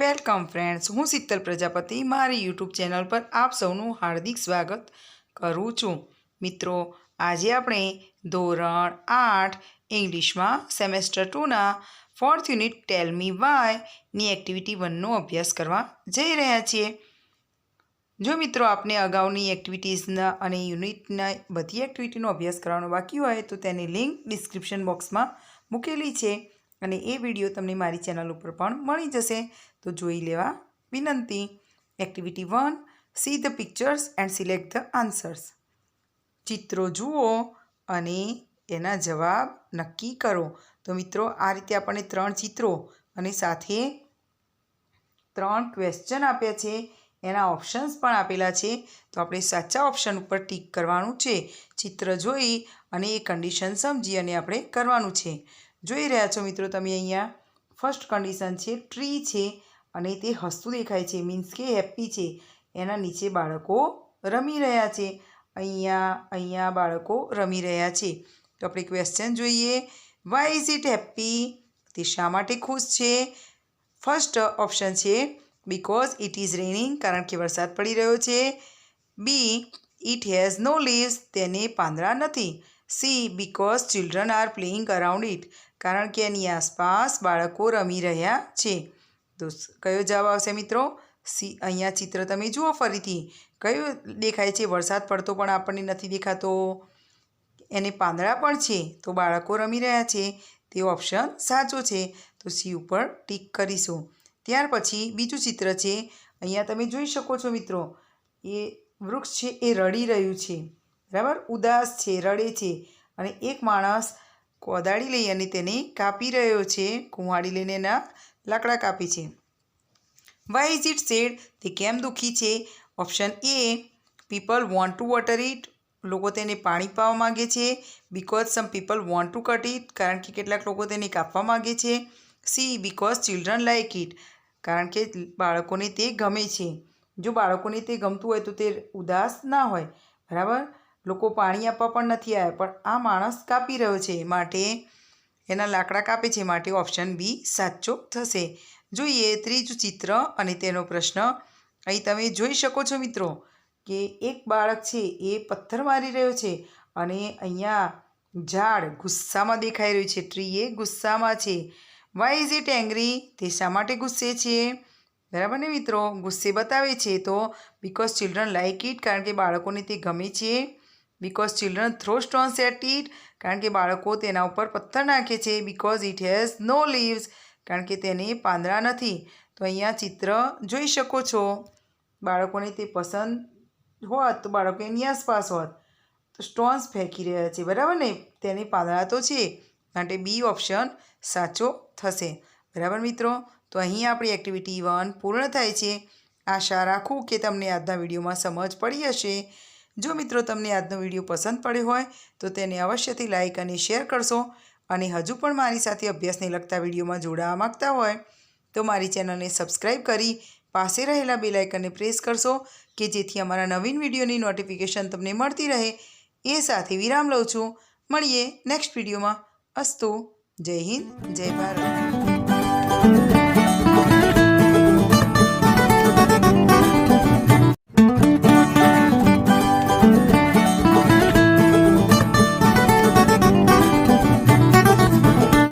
Welcome friends, હું શીતલ પ્રજાપતિ, મારી YouTube channel પર આપ સૌનું હાર્દિક સ્વાગત કરું છું. મિત્રો, આજે આપણે ધોરણ આઠ ઇંગ્લિશમાં સેમેસ્ટર ટુના ફોર્થ યુનિટ ટેલ મી વાયની એક્ટિવિટી વનનો અભ્યાસ કરવા જઈ રહ્યા છીએ. જો મિત્રો આપને અગાઉની એક્ટિવિટીઝના અને યુનિટના બધી એક્ટિવિટીનો અભ્યાસ કરવાનો બાકી હોય તો તેની લિંક ડિસ્ક્રિપ્શન બોક્સમાં મૂકેલી છે અને એ વીડિયો તમને મારી ચેનલ ઉપર પણ મળી જશે. તો જોઈ લેવા. વિનંતી. Activity one see the pictures and select the answers ચિત્રો જુઓ અને એના જવાબ નક્કી કરો. તો મિત્રો, આ રીતે આપણને ત્રણ ચિત્રો અને સાથે ત્રણ ક્વેશ્ચન આપ્યા છે. એના ઓપ્શન્સ પણ આપેલા છે. તો આપણે સાચા ઓપ્શન ઉપર ટીક કરવાનું છે. ચિત્ર જોઈ અને એ કન્ડિશન સમજી અને આપણે કરવાનું છે. જોઈ રહ્યા છો મિત્રો તમે અહીંયા? ફર્સ્ટ કન્ડિશન છે ટ્રી છે. અને તે હસતું દેખાય છે મીન્સ કે હેપ્પી છે. એના નીચે બાળકો રમી રહ્યા છે. અહીંયા અહીંયા બાળકો રમી રહ્યા છે. તો આપણે ક્વેશ્ચન જોઈએ. વાય ઇઝ ઇટ હેપ્પી તે શા માટે ખુશ છે? ફર્સ્ટ ઓપ્શન છે બિકોઝ ઇટ ઇઝ રેનિંગ કારણ કે વરસાદ પડી રહ્યો છે. B it has no leaves તેને પાંદડા નથી. C because children are playing around it કારણ કે એની આસપાસ બાળકો રમી રહ્યા છે. તો કયો જવાબ આવશે મિત્રો? સી, અહીંયા ચિત્ર તમે જુઓ ફરીથી. કયો દેખાય છે? વરસાદ પડતો પણ આપણને નથી દેખાતો. એને પાંદડા પણ છે, તો બાળકો રમી રહ્યા છે. તે ઓપ્શન સાચો છે. તો સી ઉપર ટીક કરીશું. ત્યાર પછી બીજું ચિત્ર છે. અહીંયા તમે જોઈ શકો છો મિત્રો, એ વૃક્ષ છે, એ રડી રહ્યું છે. બરાબર? ઉદાસ છે, રડે છે. અને એક માણસ કોદાળી લઈ અને તેને કાપી રહ્યો છે. કુંવાળી લઈને એના લાકડા કાપી છે. વાય ઇઝ ઇટ સેડ તે કેમ દુઃખી છે? Option A people want to water it લોકો તેને પાણી પાવા માગે છે. Because some people want to cut it કારણ કે કેટલાક લોકો તેને કાપવા માગે છે. C because children like it કારણ કે બાળકોને તે ગમે છે. જો બાળકોને તે ગમતું હોય તો તે ઉદાસ ના હોય. બરાબર? લોકો પાણી આપવા પણ નથી આવ્યા, પણ આ માણસ કાપી રહ્યો છે. માટે એના લાકડા કાપે છે. માટે ઓપ્શન બી સાચો થશે. જોઈએ ત્રીજું ચિત્ર અને તેનો પ્રશ્ન. અહીં તમે જોઈ શકો છો મિત્રો કે એક બાળક છે એ પથ્થર મારી રહ્યો છે અને અહીંયા ઝાડ ગુસ્સામાં દેખાઈ રહ્યું છે. ટ્રી એ ગુસ્સામાં છે. વાય ઇઝ ઇટ એંગ્રી તે શા માટે ગુસ્સે છે? બરાબર ને મિત્રો? ગુસ્સે બતાવે છે તો બિકોઝ ચિલ્ડ્રન લાઇક ઇટ કારણ કે બાળકોને તે ગમે છે. Because children throw stones at it કારણ કે બાળકો તેના ઉપર પથ્થર નાખે છે. Because it has no leaves કારણ કે તેને પાંદડા નથી. તો અહીંયા ચિત્ર જોઈ શકો છો. બાળકોને તે પસંદ હોત તો બાળકો એની આસપાસ હોત. તો સ્ટોન્સ ફેંકી રહ્યા છે, બરાબર ને? તેને પાંદડા તો છે. માટે બી ઓપ્શન સાચો થશે. બરાબર મિત્રો? તો અહીં આપણી એક્ટિવિટી વન પૂર્ણ થાય છે. આશા રાખું કે તમને આજના વિડીયોમાં સમજ પડી હશે. જો મિત્રો તમને આજનો વીડિયો પસંદ પડ્યો હોય, તો તેને અવશ્યથી લાઇક અને શેર કરશો. અને હજુ પણ મારી સાથે અભ્યાસને લગતા વિડીયોમાં જોડાવા માગતા હોય, તો મારી ચેનલને સબસ્ક્રાઈબ કરી પાસે રહેલા બેલ આઇકનને પ્રેસ કરશો, કે જેથી અમારા નવીન વિડીયોની નોટિફિકેશન તમને મળતી રહે. એ સાથે વિરામ લઉં છું. મળીએ નેક્સ્ટ વિડીયોમાં. અસ્તુ, જય હિન્દ, જય ભારત.